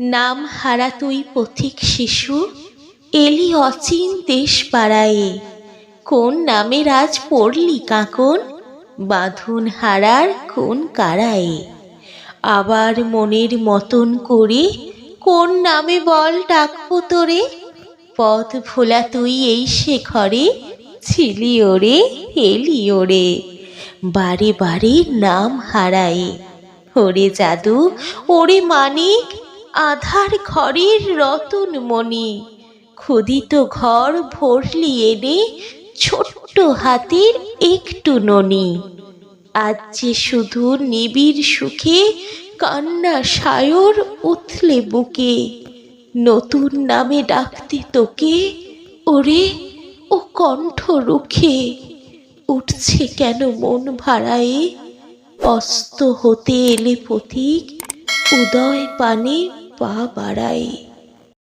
নাম হারা তুই পথিক শিশু, এলি অচিন দেশ পাড়ায়ে। কোন নামে রাজ পড়লি কাঁকন, বাঁধন হারার কোন কারায়ে। আবার মনের মতন করে কোন নামে বল ডাকবো তোরে, পথ ভোলা তুই এই শেখরে, ছিলি ওরে, এলি ওরে। বারে বারে নাম হারায়ে। ওরে জাদু, ওরে মানিক আধার ঘরের রতন মণি। ক্ষুদিত ঘর ভরলি এনে ছোট্ট হাতের একটু ননি। আজ যে শুধু নিবিড় সুখে কান্না সায়র উথলে বুকে। নতুন নামে ডাকতে তোকে, ওরে, ও কণ্ঠ রুখে। উঠছে কেন মন ভাড়ায়ে অস্ত হতে এলে পথিক উদয় পানে পা বাড়ায়